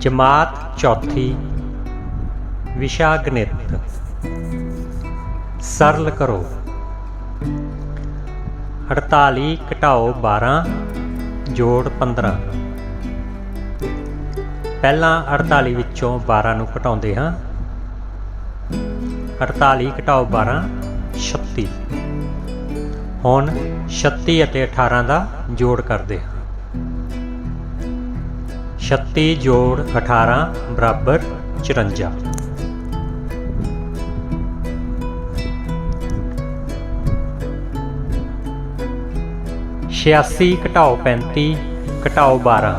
ਜਮਾਤ ਚੌਥੀ ਵਿਸ਼ਾ ਗਣਿਤ ਸਰਲ ਕਰੋ। 48 ਘਟਾਓ 12 ਜੋੜ 15 ਪਹਿਲਾਂ 48 ਵਿੱਚੋਂ 12 ਨੂੰ ਘਟਾਉਂਦੇ ਹਾਂ। 48 ਘਟਾਓ 12 36 ਹੁਣ 36 ਅਤੇ 18 ਦਾ ਜੋੜ ਕਰਦੇ ਹਾਂ। 36 ਜੋੜ 18 ਬਰਾਬਰ 54 86 ਘਟਾਓ 35 ਘਟਾਓ 12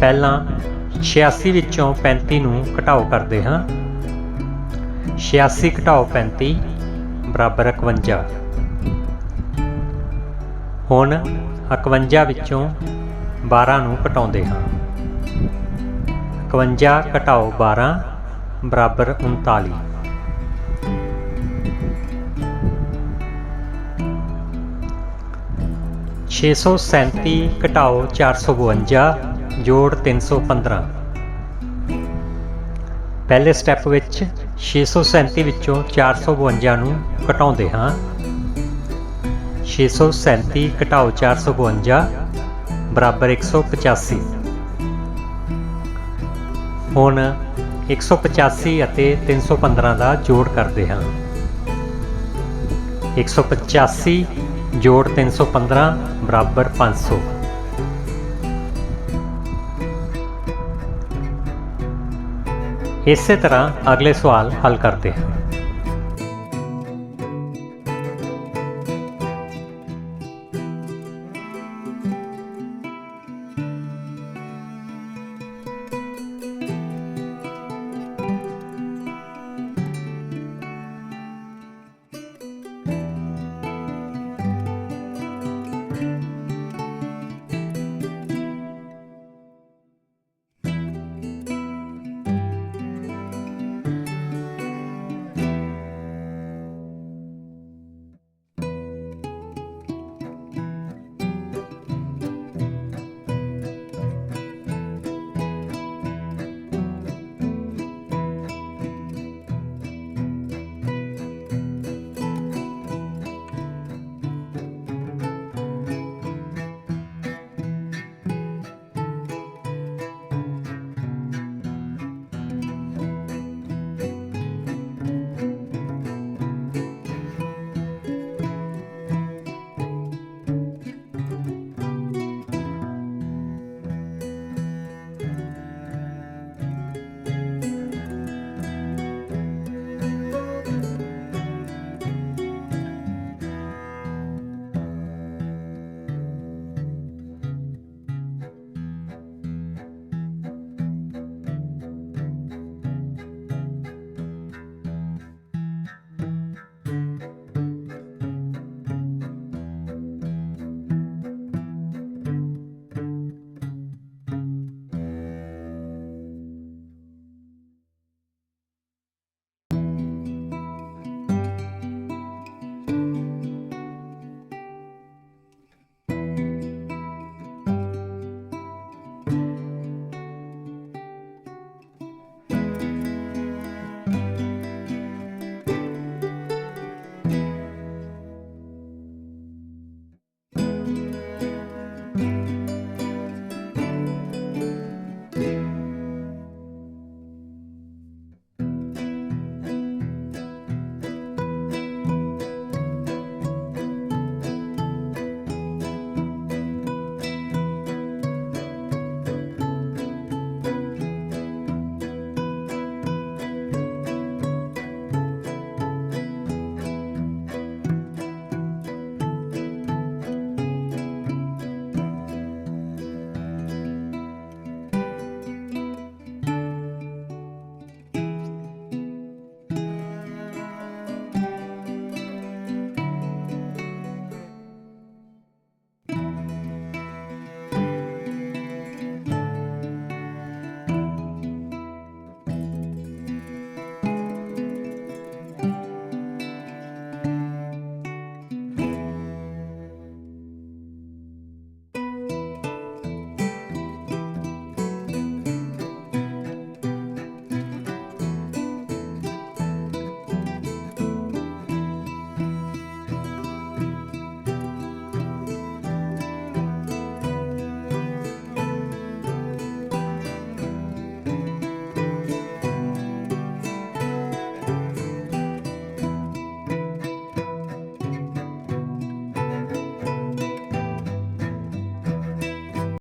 ਪਹਿਲਾਂ 86 ਵਿੱਚੋਂ 35 ਨੂੰ ਘਟਾਓ ਕਰਦੇ ਹਾਂ। 86 ਘਟਾਓ 35 ਬਰਾਬਰ 51 ਹੁਣ 51 ਵਿੱਚੋਂ 12 ਨੂੰ ਘਟਾਉਂਦੇ ਹਾਂ। 51 ਘਟਾਓ 12 ਬਰਾਬਰ 39 637 ਘਟਾਓ 452 ਜੋੜ 315 ਪਹਿਲੇ ਸਟੈਪ ਵਿੱਚ 637 ਵਿੱਚੋਂ 452 ਨੂੰ ਘਟਾਉਂਦੇ ਹਾਂ। 637 ਘਟਾਓ 452 ਬਰਾਬਰ 185 ਹੁਣ 185 ਅਤੇ 315 ਦਾ ਜੋੜ ਕਰਦੇ ਹਾਂ। 185 ਜੋੜ 315 ਬਰਾਬਰ 500 ਇਸੇ ਤਰ੍ਹਾਂ ਅਗਲੇ ਸਵਾਲ ਹੱਲ ਕਰਦੇ ਹਾਂ।